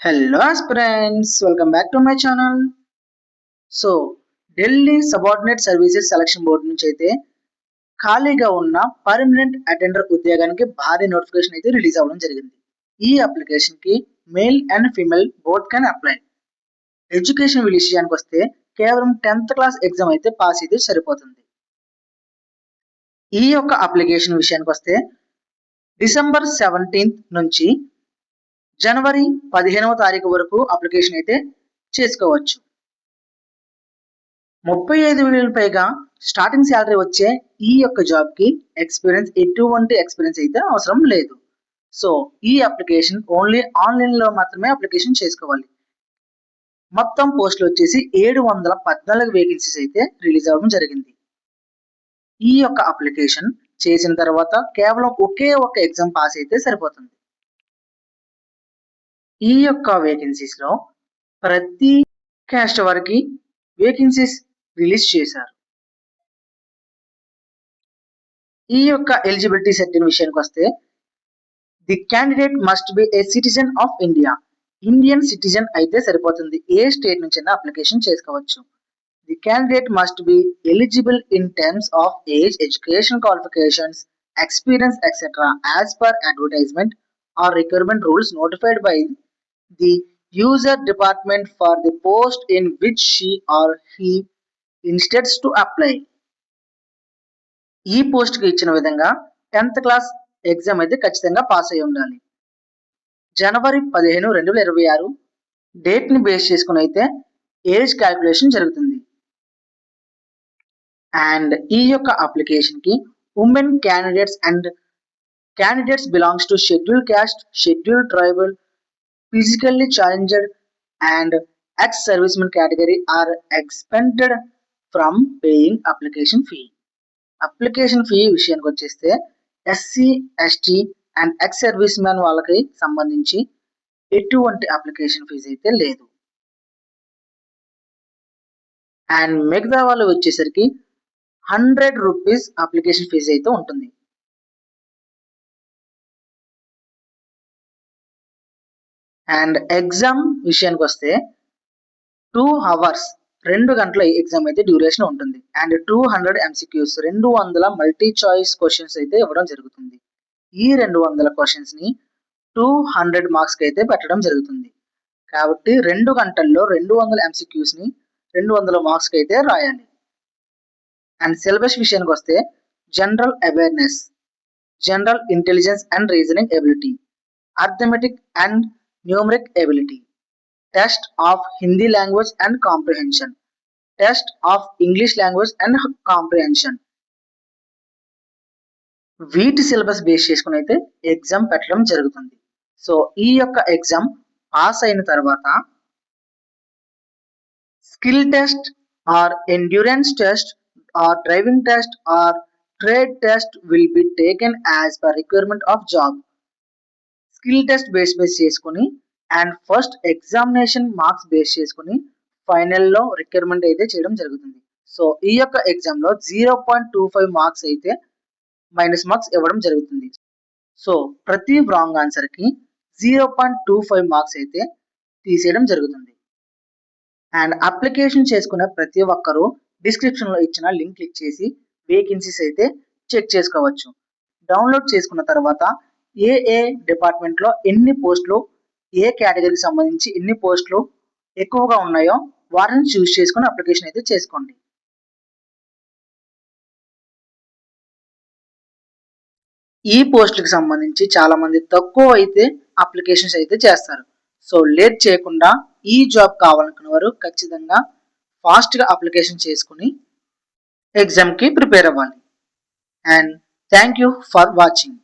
Hello friends welcome back to my channel so Delhi subordinate services selection board నుంచి అయితే ఖాళీగా ఉన్న permanent attender ఉద్యోగానికి భారీ నోటిఫికేషన్ అయితే రిలీజ్ అవ్వడం జరిగింది. ఈ అప్లికేషన్కి male and female both can apply education విషయానికి వస్తే కేవలం టెన్త్ క్లాస్ ఎగ్జామ్ అయితే పాస్ అయితే సరిపోతుంది. ఈ యొక్క అప్లికేషన్ విషయానికి వస్తే డిసెంబర్ సెవెంటీన్త్ నుంచి జనవరి పదిహేనవ తారీఖు వరకు అప్లికేషన్ అయితే చేసుకోవచ్చు. ముప్పై ఐదు వేల పైగా స్టార్టింగ్ శాలరీ వచ్చే ఈ యొక్క జాబ్కి ఎక్స్పీరియన్స్ ఎటువంటి ఎక్స్పీరియన్స్ అయితే అవసరం లేదు. సో ఈ అప్లికేషన్ ఓన్లీ ఆన్లైన్లో మాత్రమే అప్లికేషన్ చేసుకోవాలి. మొత్తం పోస్టులు వచ్చేసి ఏడు వందల పద్నాలుగు వేకెన్సీస్ అయితే రిలీజ్ అవ్వడం జరిగింది. ఈ యొక్క అప్లికేషన్ చేసిన తర్వాత కేవలం ఒకే ఒక ఎగ్జామ్ పాస్ అయితే సరిపోతుంది. ఈ యొక్క వేకెన్సీస్లో ప్రతి క్యాస్ట్ వారికి వేకెన్సీస్ రిలీజ్ చేశారు. ఈ యొక్క ఎలిజిబిలిటీ సెట్టింగ్ విషయానికి వస్తే the candidate must be a citizen of India Indian citizen అయితే సరిపోతుంది. ఏ స్టేట్ నుంచి అప్లికేషన్ చేసుకోవచ్చు. The candidate must be eligible in terms of age education qualifications experience etcetera as per advertisement or requirement rules notified by the user department for the post in which she or he intends to apply ఈ పోస్ట్కి ఇచ్చిన విధంగా tenth class exam అయితే ఖచ్చితంగా pass అయి ఉండాలి. జనవరి పదిహేను రెండు వేల ఇరవై ఆరు డేట్ని బేస్ చేసుకుని అయితే ఏజ్ క్యాల్కులేషన్ జరుగుతుంది. అండ్ ఈ యొక్క అప్లికేషన్కి women candidates and candidates belongs to schedule caste schedule tribal physically challenged and ex-serviceman category are expended from paying application fee. Application fee విషయానికి వచ్చేస్తే SC ST and ex service man వాళ్ళకి సంబంధించి ఎటువంటి application fee అయితే లేదు and మిగతా వాళ్ళు వచ్చేసరికి హండ్రెడ్ రూపీస్ అప్లికేషన్ ఫీజు అయితే ఉంటుంది అండ్ ఎగ్జామ్ విషయానికి వస్తే టూ అవర్స్ రెండు గంటల ఎగ్జామ్ అయితే డ్యూరేషన్ ఉంటుంది. అండ్ టూ హండ్రెడ్ ఎంసీక్యూస్ రెండు వందల మల్టీ చాయిస్ క్వశ్చన్స్ అయితే ఇవ్వడం జరుగుతుంది. ఈ రెండు వందల క్వశ్చన్స్ని టూ హండ్రెడ్ మార్క్స్కి అయితే పెట్టడం జరుగుతుంది. కాబట్టి రెండు గంటల్లో రెండు వందల ఎంసీక్యూస్ని రెండు వందల మార్క్స్కి అయితే రాయాలి అండ్ సిలబస్ విషయానికి వస్తే general awareness general intelligence and reasoning ability arithmetic and numeric ability, test of Hindi language and comprehension, test of English language and comprehension. వీటి సిలబస్ బేస్ చేసుకుని అయితే ఎగ్జామ్ పెట్టడం జరుగుతుంది. సో ఈ యొక్క ఎగ్జామ్ పాస్ అయిన తర్వాత skill test or endurance test or driving test or trade test will be taken as per requirement of job skill test base base చేసుకుని and first examination marks base చేసుకుని ఫైనల్లో requirement అయితే చేయడం జరుగుతుంది. So ఈ యొక్క ఎగ్జామ్లో zero point two five marks అయితే మైనస్ మార్క్స్ ఇవ్వడం జరుగుతుంది. సో ప్రతి wrong ఆన్సర్కి zero point two five marks అయితే తీసేయడం జరుగుతుంది. అండ్ అప్లికేషన్ చేసుకునే ప్రతి ఒక్కరూ డిస్క్రిప్షన్లో ఇచ్చిన లింక్ క్లిక్ చేసి వేకెన్సీస్ అయితే చెక్ చేసుకోవచ్చు. డౌన్లోడ్ చేసుకున్న తర్వాత ఏ ఏ డిపార్ట్మెంట్లో ఎన్ని పోస్టులు ఏ కేటగిరీకి సంబంధించి ఎన్ని పోస్టులు ఎక్కువగా ఉన్నాయో వాటిని చూస్ చేసుకుని అప్లికేషన్ అయితే చేసుకోండి. ఈ పోస్టులకు సంబంధించి చాలామంది తక్కువ అయితే అప్లికేషన్స్ అయితే చేస్తారు. సో లేట్ చేయకుండా ఈ జాబ్ కావాలనుకున్న వారు ఖచ్చితంగా ఫాస్ట్గా అప్లికేషన్ చేసుకుని ఎగ్జామ్కి ప్రిపేర్ అవ్వాలి. And thank you for watching